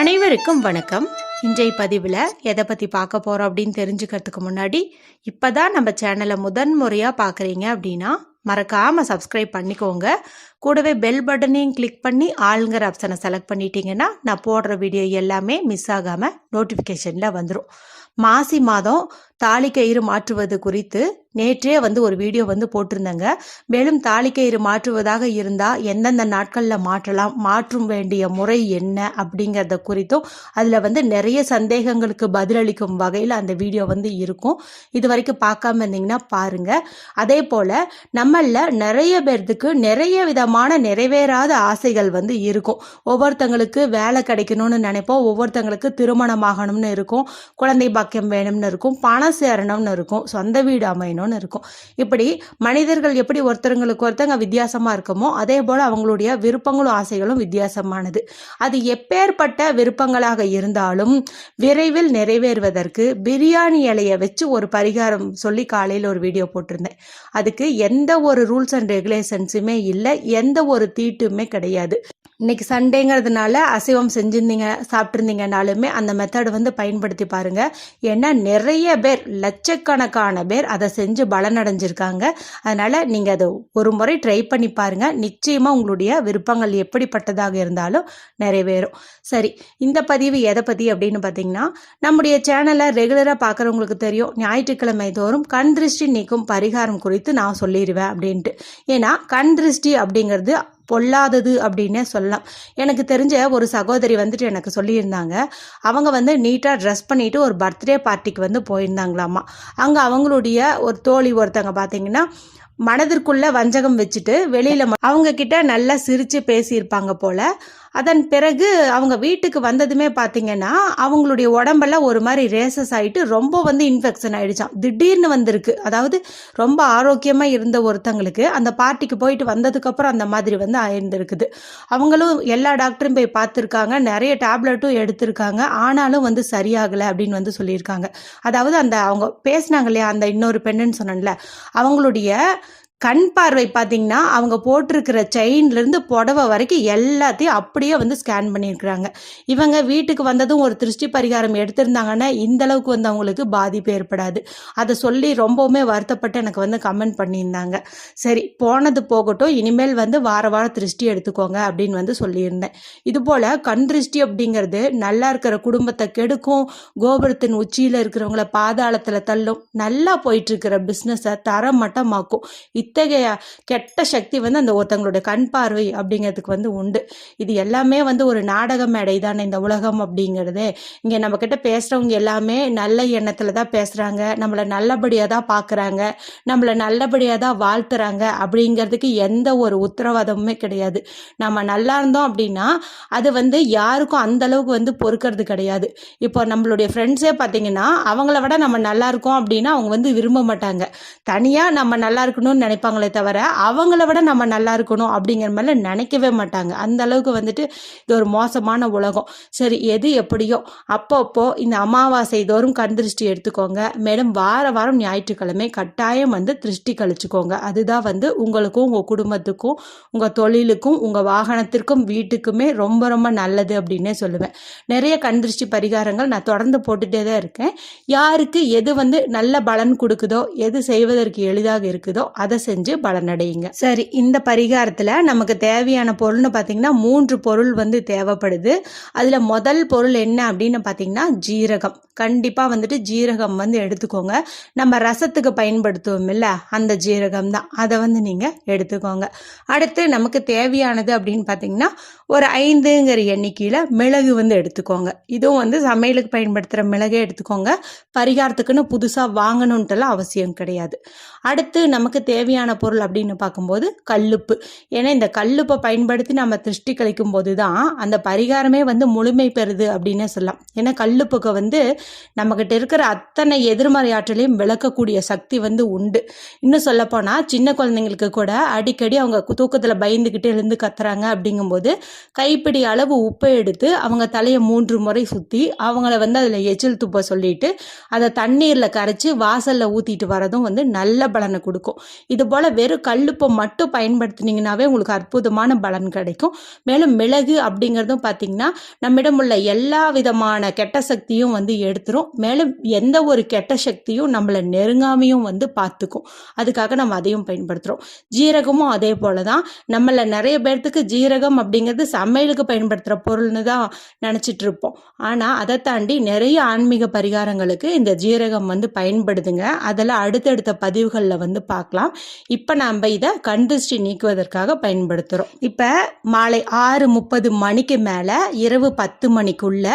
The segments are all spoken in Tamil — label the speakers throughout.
Speaker 1: அனைவருக்கும் வணக்கம். இன்றைய பதிவில் எதை பற்றி பார்க்க போகிறோம் அப்படின்னு தெரிஞ்சுக்கிறதுக்கு முன்னாடி இப்போ தான் நம்ம சேனலை முதன் முறையாக பார்க்குறீங்க அப்படின்னா மறக்காமல் சப்ஸ்கிரைப் பண்ணிக்கோங்க. கூடவே பெல் பட்டனையும் கிளிக் பண்ணி ஆளுங்கிற ஆப்ஷனை செலக்ட் பண்ணிட்டீங்கன்னா நான் போடுற வீடியோ எல்லாமே மிஸ் ஆகாமல் நோட்டிஃபிகேஷனில் வந்துடும் மாசி மாதம் தாலிக்கயிறு மாற்றுவது குறித்து நேற்றே வந்து ஒரு வீடியோ வந்து போட்டிருந்தேங்க. மேலும் தாலிக்கயிறு மாற்றுவதாக இருந்தால் எந்தெந்த நாட்களில் மாற்றலாம் மாற்றும் வேண்டிய முறை என்ன அப்படிங்கிறத குறித்தும் அதில் வந்து நிறைய சந்தேகங்களுக்கு பதிலளிக்கும் வகையில் அந்த வீடியோ வந்து இருக்கும். இது வரைக்கும் பார்க்காம இருந்தீங்கன்னா பாருங்கள் அதே போல் நம்மளில் நிறைய பேர்த்துக்கு நிறைய விதமாக விதமான நிறைவேறாத ஆசைகள் வந்து இருக்கும். ஒவ்வொருத்தங்களுக்கு வேலை கிடைக்கணும்னு நினைப்போம். ஒவ்வொருத்தங்களுக்கு திருமணம் ஆகணும்னு இருக்கும். குழந்தை பாக்கியம் வேணும்னு இருக்கும். பணம் சேரணும்னு இருக்கும். சொந்த வீடு அமையணும்னு இருக்கும். இப்படி மனிதர்கள் எப்படி ஒருத்தருங்களுக்கு ஒருத்தங்க வித்தியாசமாக இருக்குமோ அதே போல் அவங்களுடைய விருப்பங்களும் ஆசைகளும் வித்தியாசமானது. அது எப்பேற்பட்ட விருப்பங்களாக இருந்தாலும் விரைவில் நிறைவேறுவதற்கு பிரியாணி இலையை வச்சு ஒரு பரிகாரம் சொல்லி காலையில் ஒரு வீடியோ போட்டிருந்தேன். அதுக்கு எந்த ஒரு ரூல்ஸ் அண்ட் ரெகுலேஷன்ஸுமே இல்லை. எந்த ஒரு தீட்டுமே கிடையாது. இன்னைக்கு சண்டேங்கிறதுனால அசைவம் செஞ்சுருந்தீங்க சாப்பிட்ருந்தீங்கனாலுமே அந்த மெத்தடு வந்து பயன்படுத்தி பாருங்க. ஏன்னா நிறைய பேர் லட்சக்கணக்கான பேர் அதை செஞ்சு பலனடைஞ்சிருக்காங்க. அதனால நீங்கள் அதை ஒரு முறை ட்ரை பண்ணி பாருங்க. நிச்சயமாக உங்களுடைய விருப்பங்கள் எப்படிப்பட்டதாக இருந்தாலும் நிறைவேறும். சரி இந்த பதிவு எதை பற்றி அப்படின்னு பார்த்தீங்கன்னா நம்முடைய சேனலை ரெகுலராக பார்க்குறவங்களுக்கு தெரியும். ஞாயிற்றுக்கிழமை தோறும் கண் திருஷ்டி நீக்கும் பரிகாரம் குறித்து நான் சொல்லிடுவேன் அப்படின்ட்டு. ஏன்னா கண் திருஷ்டி அப்படிங்கிறது பொல்லாதது அப்படின்னே சொல்லலாம். எனக்கு தெரிஞ்ச ஒரு சகோதரி வந்துட்டு எனக்கு சொல்லியிருந்தாங்க. அவங்க வந்து நீட்டாக ட்ரெஸ் பண்ணிட்டு ஒரு பர்த்டே பார்ட்டிக்கு வந்து போயிருந்தாங்களாமா. அங்கே அவங்களுடைய ஒரு தோழி ஒருத்தவங்க பார்த்தீங்கன்னா மனதிற்குள்ள வஞ்சகம் வச்சுட்டு வெளியில அவங்க கிட்ட நல்லா சிரிச்சு பேசியிருப்பாங்க போல. அதன் பிறகு அவங்க வீட்டுக்கு வந்ததுமே பார்த்தீங்கன்னா அவங்களுடைய உடம்பெல்லாம் ஒரு மாதிரி ரேசஸ் ஆகிட்டு ரொம்ப வந்து இன்ஃபெக்ஷன் ஆகிடுச்சான் திடீர்னு வந்திருக்கு. அதாவது ரொம்ப ஆரோக்கியமாக இருந்த ஒருத்தங்களுக்கு அந்த பார்ட்டிக்கு போயிட்டு வந்ததுக்கப்புறம் அந்த மாதிரி வந்து ஆயிருந்திருக்குது. அவங்களும் எல்லா டாக்டரும் போய் பார்த்துருக்காங்க. நிறைய டேப்லெட்டும் எடுத்திருக்காங்க. ஆனாலும் வந்து சரியாகலை அப்படின்னு வந்து சொல்லியிருக்காங்க. அதாவது அந்த அவங்க பேசினாங்க இல்லையா? அந்த இன்னொரு பெண்ணுன்னு சொன்னேன்ல. அவங்களுடைய கண் பார்வை பார்த்தீங்கன்னா அவங்க போட்டிருக்கிற செயின்லேருந்து புடவை வரைக்கும் எல்லாத்தையும் அப்படியே வந்து ஸ்கேன் பண்ணியிருக்கிறாங்க. இவங்க வீட்டுக்கு வந்ததும் ஒரு திருஷ்டி பரிகாரம் எடுத்திருந்தாங்கன்னா இந்த அளவுக்கு வந்து அவங்களுக்கு பாதிப்பு ஏற்படாது. அதை சொல்லி ரொம்பவுமே வருத்தப்பட்டு எனக்கு வந்து கமெண்ட் பண்ணியிருந்தாங்க. சரி போனது போகட்டும் இனிமேல் வந்து வார வாரம் திருஷ்டி எடுத்துக்கோங்க அப்படின்னு வந்து சொல்லியிருந்தேன். இதுபோல் கண் திருஷ்டி அப்படிங்கிறது நல்லா இருக்கிற குடும்பத்தை கெடுக்கும் கோபுரத்தின் உச்சியில் இருக்கிறவங்கள பாதாளத்தில் தள்ளும் நல்லா போயிட்டு இருக்கிற பிஸ்னஸை தரமட்டமாக்கும். இத்தகைய கெட்ட சக்தி வந்து அந்த ஒருத்தங்களுடைய கண் பார்வை அப்படிங்கிறதுக்கு வந்து உண்டு. இது எல்லாமே வந்து ஒரு நாடக மேடை தானே இந்த உலகம் அப்படிங்கிறது. இங்கே நம்ம கிட்ட பேசுகிறவங்க எல்லாமே நல்ல எண்ணத்தில் தான் பேசுகிறாங்க நம்மளை நல்லபடியாக தான் பார்க்குறாங்க நம்மளை நல்லபடியாக தான் வாழ்த்துறாங்க அப்படிங்கிறதுக்கு எந்த ஒரு உத்தரவாதமுமே கிடையாது. நம்ம நல்லா இருந்தோம் அப்படின்னா அது வந்து யாருக்கும் அந்த அளவுக்கு வந்து பொறுக்கிறது கிடையாது. இப்போ நம்மளுடைய ஃப்ரெண்ட்ஸே பார்த்தீங்கன்னா அவங்கள விட நம்ம நல்லா இருக்கோம் அப்படின்னா அவங்க வந்து விரும்ப மாட்டாங்க. தனியாக நம்ம நல்லா இருக்கணும்னு நினைப்பாங்களே தவிர அவங்கள விட நம்ம நல்லா இருக்கணும் அப்படிங்கிற மாதிரி நினைக்கவே மாட்டாங்க. அந்த அளவுக்கு வந்துட்டு இது ஒரு மோசமான உலகம். சரி எது எப்படியோ அப்பப்போ இந்த அமாவாசை தோறும் கண் திருஷ்டி எடுத்துக்கோங்க. மேலும் வார வாரம் ஞாயிற்றுக்கிழமை கட்டாயம் வந்து திருஷ்டி கழிச்சுக்கோங்க. அதுதான் வந்து உங்களுக்கும் உங்கள் குடும்பத்துக்கும் உங்கள் தொழிலுக்கும் உங்கள் வாகனத்திற்கும் வீட்டுக்குமே ரொம்ப ரொம்ப நல்லது அப்படின்னே சொல்லுவேன். நிறைய கண் திருஷ்டி பரிகாரங்கள் நான் தொடர்ந்து போட்டுட்டே தான் இருக்கேன். யாருக்கு எது வந்து நல்ல பலன் கொடுக்குதோ எது செய்வதற்கு எளிதாக இருக்குதோ அதை செஞ்சு பலனடையுங்க. சரி இந்த பரிகாரத்தில் நமக்கு தேவையான பொருள்னு பார்த்தீங்கன்னா மூன்று பொருள் வந்து தேவைப்படுது. அதில் முதல் பொருள் என்ன அப்படின்னு பார்த்தீங்கன்னா ஜீரகம். கண்டிப்பாக வந்துட்டு ஜீரகம் வந்து எடுத்துக்கோங்க. நம்ம ரசத்துக்கு பயன்படுத்துவோம் இல்லை அந்த ஜீரகம் தான் அதை வந்து நீங்கள் எடுத்துக்கோங்க. அடுத்து நமக்கு தேவையானது அப்படின்னு பார்த்தீங்கன்னா ஒரு ஐந்துங்கிற எண்ணிக்கையில் மிளகு வந்து எடுத்துக்கோங்க. இதுவும் வந்து சமையலுக்கு பயன்படுத்துகிற மிளகே எடுத்துக்கோங்க. பரிகாரத்துக்குன்னு புதுசாக வாங்கணுன்ட்டுலாம் அவசியம் கிடையாது. அடுத்து நமக்கு தேவையான பொருள் அப்படின்னு பார்க்கும்போது கல்லுப்பு. ஏன்னா இந்த கல்லுப்பை பயன்படுத்தி நம்ம திருஷ்டி கழிக்கும் போது தான் அந்த பரிகாரமே வந்து முழுமை பெறுது அப்படின்னே சொல்லலாம். ஏன்னா கல்லுப்புக்கு வந்து நம்மக்கிட்ட இருக்கிற அத்தனை எதிர்மறை ஆற்றலையும் விளக்கக்கூடிய சக்தி வந்து உண்டு. இன்னும் சொல்லப்போனால் சின்ன குழந்தைங்களுக்கு கூட அடிக்கடி அவங்க தூக்கத்தில் பயந்துக்கிட்டே எழுந்து கத்துறாங்க அப்படிங்கும்போது கைப்பிடி அளவு உப்பை எடுத்து அவங்க தலையை மூன்று முறை சுற்றி அவங்கள வந்து அதில் எச்சில் துப்ப சொல்லிட்டு அதை தண்ணீரில் கரைச்சி வாசலில் ஊற்றிட்டு வரதும் வந்து நல்ல பலனை கொடுக்கும். இது போல் வெறும் கல்லுப்பை மட்டும் பயன்படுத்தினீங்கன்னாவே உங்களுக்கு அற்புதமான பலன் கிடைக்கும். மேலும் மிளகு அப்படிங்கிறதும் பார்த்திங்கன்னா நம்மிடம் உள்ள எல்லா விதமான கெட்ட சக்தியும் வந்து எடுத்துரும். மேலும் எந்த ஒரு கெட்ட சக்தியும் நம்மளை நெருங்காமையும் வந்து பார்த்துக்கும். அதுக்காக நம்ம அதையும் பயன்படுத்துகிறோம் ஜீரகமும் அதே போல தான் நம்மளை நிறைய பேர்த்துக்கு ஜீரகம் அப்படிங்கிறது சமையலுக்கு பயன்படுத்துகிற பொருள்னு தான் நினச்சிட்டு இருப்போம். ஆனால் அதை தாண்டி நிறைய ஆன்மீக பரிகாரங்களுக்கு இந்த ஜீரகம் வந்து பயன்படுதுங்க. அதெல்லாம் அடுத்தடுத்த பதிவுகளில் வந்து பார்க்கலாம். இப்போ நம்ம இதை கண்திருஷ்டி நீக்குவதற்காக பயன்படுத்துகிறோம் இப்போ மாலை ஆறு முப்பது மணிக்கு மேலே இரவு பத்து மணிக்குள்ள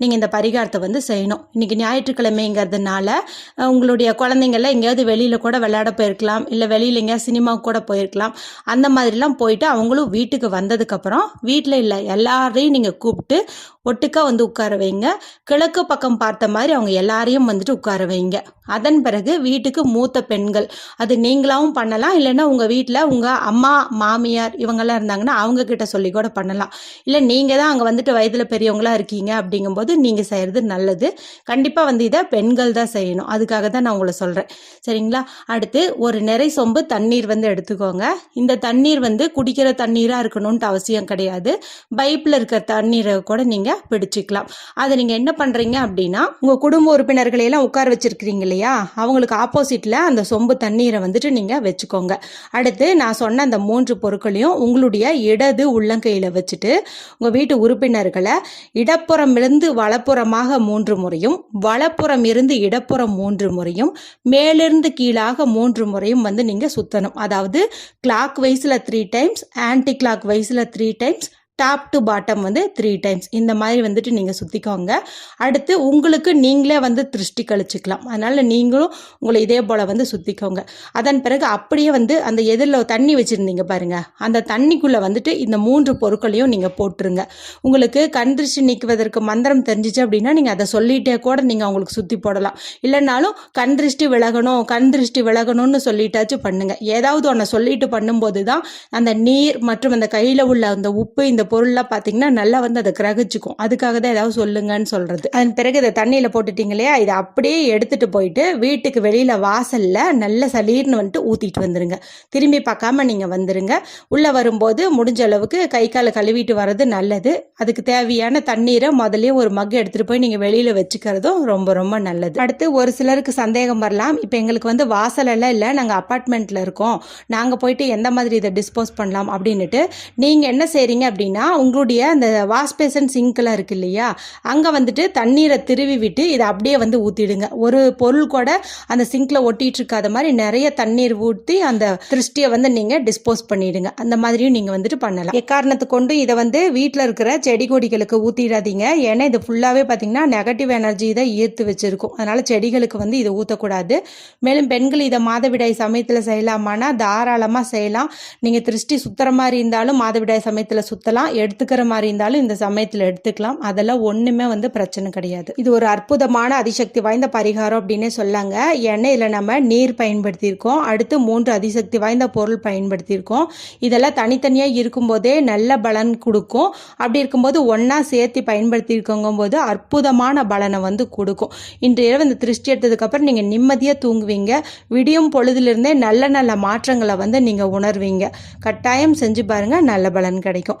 Speaker 1: நீங்கள் இந்த பரிகாரத்தை வந்து செய்யணும். இன்னைக்கு ஞாயிற்றுக்கிழமைங்கிறதுனால உங்களுடைய குழந்தைங்கள்லாம் எங்கேயாவது வெளியில் கூட விளையாட போயிருக்கலாம் இல்லை வெளியில் எங்கேயாவது சினிமாவுக்கு கூட போயிருக்கலாம். அந்த மாதிரிலாம் போயிட்டு அவங்களும் வீட்டுக்கு வந்ததுக்கப்புறம் வீட்டில் இல்லை எல்லாரையும் நீங்கள் கூப்பிட்டு ஒட்டுக்கா வந்து உட்கார வைங்க. கிழக்கு பக்கம் பார்த்த மாதிரி அவங்க எல்லாரையும் வந்துட்டு உட்கார வைங்க. அதன் பிறகு வீட்டுக்கு மூத்த பெண்கள். அது நீங்களாவும் பண்ணலாம். இல்லைன்னா உங்கள் வீட்டில் உங்கள் அம்மா மாமியார் இவங்கெல்லாம் இருந்தாங்கன்னா அவங்க கிட்ட சொல்லி கூட பண்ணலாம். இல்லை நீங்கள் தான் அங்கே வந்துட்டு வயதில் பெரியவங்களா இருக்கீங்க அப்படிங்கும்போது நீங்கள் செய்கிறது நல்லது. கண்டிப்பாக வந்து இதை பெண்கள் தான் செய்யணும். அதுக்காக தான் நான் உங்களை சொல்கிறேன் சரிங்களா? அடுத்து ஒரு நிறை சொம்பு தண்ணீர் வந்து எடுத்துக்கோங்க. இந்த தண்ணீர் வந்து குடிக்கிற தண்ணீராக இருக்கணும்ன்ட்டு அவசியம் கிடையாது. பைப்பில் இருக்கிற தண்ணீரை கூட நீங்கள் பிடிச்சிக்கலாம். அதை நீங்கள் என்ன பண்ணுறீங்க அப்படின்னா உங்கள் குடும்ப உறுப்பினர்களை எல்லாம் உட்கார வச்சுருக்கிறீங்க இல்லையா? அவங்களுக்கு ஆப்போசிட்டில் அந்த சொம்பு தண்ணீரை வந்துட்டு நீங்கள் வச்சுக்கோங்க. அடுத்து நான் சொன்ன அந்த மூன்று பொருட்களையும் உங்களுடைய இடது உள்ளங்கையில் வச்சுட்டு உங்கள் வீட்டு உறுப்பினர்களை இடப்புறமிருந்து வலப்புறமாக மூன்று முறையும் வலப்புறம் இருந்து இடப்புறம் மூன்று முறையும் மேலிருந்து கீழாக மூன்று முறையும் வந்து நீங்கள் சுற்றணும் அதாவது கிளாக் வைஸில் த்ரீ டைம்ஸ் ஆன்டி கிளாக் வைஸில் three times top to bottom வந்து த்ரீ டைம்ஸ் இந்த மாதிரி வந்துட்டு நீங்கள் சுற்றிக்கோங்க அடுத்து உங்களுக்கு நீங்களே வந்து திருஷ்டி கழிச்சிக்கலாம். அதனால் நீங்களும் உங்களை இதே போல் வந்து சுற்றிக்கோங்க அதன் பிறகு அப்படியே வந்து அந்த எதிரில் தண்ணி வச்சுருந்தீங்க பாருங்கள் அந்த தண்ணிக்குள்ளே வந்துட்டு இந்த மூன்று பொருட்களையும் நீங்கள் போட்டுருங்க. உங்களுக்கு கண் திருஷ்டி நீக்குவதற்கு மந்திரம் தெரிஞ்சிச்சு அப்படின்னா நீங்கள் அதை சொல்லிட்டே கூட நீங்கள் அவங்களுக்கு சுற்றி போடலாம். இல்லைனாலும் கண் திருஷ்டி விலகணும் கண் திருஷ்டி விலகணும்னு சொல்லிட்டாச்சும் பண்ணுங்கள் ஏதாவது ஒன்றை சொல்லிட்டு பண்ணும்போது தான் அந்த நீர் மற்றும் அந்த கையில் உள்ள அந்த உப்பு இந்த பொருள்லாம் பார்த்தீங்கன்னா நல்லா வந்து அதை கிரகிச்சிக்கும். அதுக்காக தான் ஏதாவது சொல்லுங்கன்னு சொல்கிறது அதன் பிறகு இதை தண்ணியில் போட்டுட்டீங்க இல்லையா? இதை அப்படியே எடுத்துகிட்டு போயிட்டு வீட்டுக்கு வெளியில் வாசலில் நல்ல சளீர்னு வந்துட்டு ஊற்றிட்டு வந்துடுங்க திரும்பி பார்க்காம நீங்கள் வந்துடுங்க உள்ளே வரும்போது முடிஞ்ச அளவுக்கு கை காலை கழுவிட்டு வர்றது நல்லது. அதுக்கு தேவையான தண்ணீரை முதலே ஒரு மக் எடுத்துகிட்டு போய் நீங்கள் வெளியில் வச்சுக்கிறதும் ரொம்ப ரொம்ப நல்லது. அடுத்து ஒரு சிலருக்கு சந்தேகம் வரலாம். இப்போ எங்களுக்கு வந்து வாசலெல்லாம் இல்லை. நாங்கள் அப்பார்ட்மெண்ட்டில் இருக்கோம். நாங்கள் போயிட்டு எந்த மாதிரி இதை டிஸ்போஸ் பண்ணலாம் அப்படின்னுட்டு நீங்கள் என்ன செய்கிறீங்க அப்படின்னு உங்களுடைய அந்த வாஷ் பேசன் சிங்க்கெல்லாம் இருக்கு இல்லையா? அங்கே வந்துட்டு தண்ணீரை திருவி விட்டு இதை அப்படியே வந்து ஊற்றிடுங்க ஒரு பொருள் கூட அந்த சிங்க்கில் ஒட்டிட்டு இருக்காத மாதிரி நிறைய தண்ணீர் ஊற்றி அந்த திருஷ்டியை வந்து நீங்கள் டிஸ்போஸ் பண்ணிடுங்க. அந்த மாதிரியும் நீங்கள் வந்துட்டு பண்ணலாம். எக்காரணத்தை கொண்டு இதை வந்து வீட்டில் இருக்கிற செடி கொடிகளுக்கு ஊற்றிடாதீங்க ஏன்னா இது ஃபுல்லாகவே பார்த்தீங்கன்னா நெகட்டிவ் எனர்ஜி தான் ஈர்த்து வச்சிருக்கும். அதனால செடிகளுக்கு வந்து இதை ஊற்றக்கூடாது மேலும் பெண்கள் இதை மாதவிடாய் சமயத்தில் செய்யலாமானா தாராளமாக செய்யலாம். நீங்கள் திருஷ்டி சுத்துற மாதிரி இருந்தாலும் மாதவிடாய் சமயத்தில் சுற்றலாம் எடுத்துக்கிற மாதிரி இருந்தாலும் இந்த சமயத்தில் எடுத்துக்கலாம். அதெல்லாம் ஒன்றுமே வந்து பிரச்சனை கிடையாது. இது ஒரு அற்புதமான அதிசக்தி வாய்ந்த பரிகாரம் அப்படின்னே சொல்லாங்க. எண்ணெயில் நம்ம நீர் பயன்படுத்தியிருக்கோம். அடுத்து மூன்று அதிசக்தி வாய்ந்த பொருள் பயன்படுத்தியிருக்கோம். இதெல்லாம் தனித்தனியாக இருக்கும்போதே நல்ல பலன் கொடுக்கும். அப்படி இருக்கும்போது ஒன்றா சேர்த்து பயன்படுத்தியிருக்கோங்கும் போது அற்புதமான பலனை வந்து கொடுக்கும். இன்று இரவு இந்த திருஷ்டி எடுத்ததுக்கப்புறம் நீங்கள் நிம்மதியாக தூங்குவீங்க. விடியும் பொழுதுலேருந்தே நல்ல நல்ல மாற்றங்களை வந்து நீங்கள் உணர்வீங்க. கட்டாயம் செஞ்சு பாருங்கள் நல்ல பலன் கிடைக்கும்.